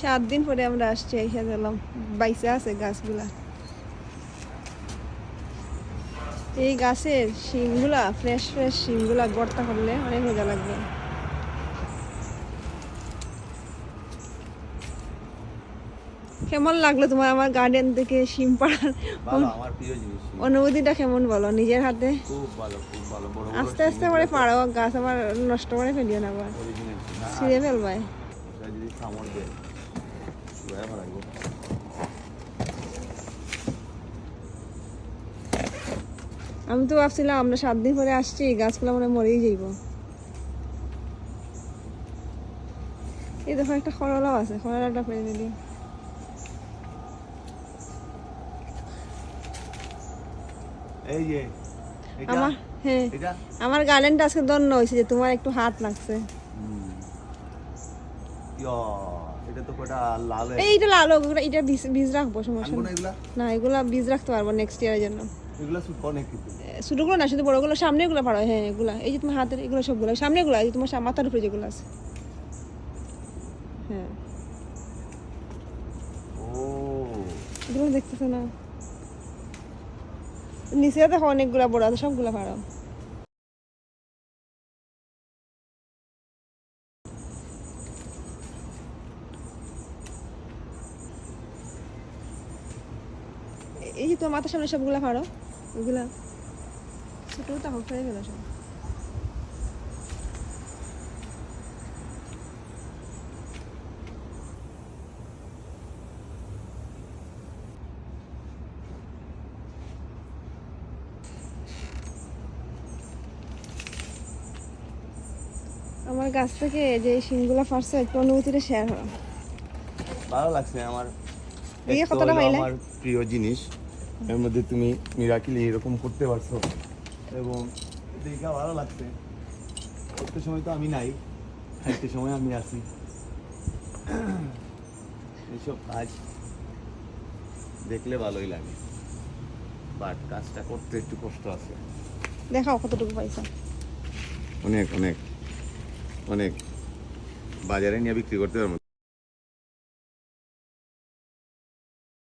সাত দিন পরে আমরা আসছি এসে গেলাম। বাইসা আছে গাছগুলা। এই গাছের শিমগুলা ফ্রেশ ফ্রেশ শিমগুলা গর্তা করলে অনেক মজা লাগবে। কেমন লাগল তোমার আমার গার্ডেন থেকে শিম পাড়ার আমার অনুভূতিটা কেমন বলো নিজের হাতে? আস্তে আস্তে করে পাড়ো গাছ আবার নষ্ট করে ফেলিও না আবার। ছিঁড়ে ফেলবাই। শুয়ে ভালো লাগবে আমি তো ভাবছিলাম আমরা সাত দিন পরে আসছি গাছগুলো মানে মরেই যাইব। এই দেখো একটা খরলাও আছে খরলাটা ফেলে দিলি। এই যে আমার হ্যাঁ। আমার গার্ডেনটা আজকে দন্য হয়েছে যে তোমার একটু হাত লাগছে। ইয়া, এটা তো কটা লাল এইটা লাল ওগুলো- এটা বীজ বীজ রাখব সমস্যা না এগুলা? বীজ রাখতে পারব নেক্সট ইয়ারের জন্য। এগুলা শুট অনেক কিন্তু ছোটগুলো না শুধু বড়গুলো সামনে হ্যাঁ এগুলা। এই যে তোমার হাতের এগুলো সবগুলো। সামনে গুলো এই তোমার মাথার উপরে যেগুলো আছে। হ্যাঁ। ও। এগুলো দেখতেছো না? নিচে দেখো অনেকগুলা বড় আছে সবগুলা পারো। এই যে তোমার মাথার সামনে সবগুলা পারো ওগুলা ছোট তাহলে ফেলে গেল সব। আমার গাছ থেকে যে শিমগুলা ফারছে একটু অনুভূতিটা শেয়ার হলো। ভালো লাগছে আমার কতটা আমার প্রিয় জিনিস। এর মধ্যে তুমি মিরাকিলি এরকম করতে পারছ। এবং দেখা ভালো লাগছে। করতে সময় তো আমি নাই। খাইতে সময় আমি আছি। এইসব কাজ দেখলে ভালোই লাগে। বাট কাজটা করতে একটু কষ্ট আছে। দেখাও কতটুকু পাইছো। অনেক অনেক অনেক বাজারে নিয়ে বিক্রি করতে পারব।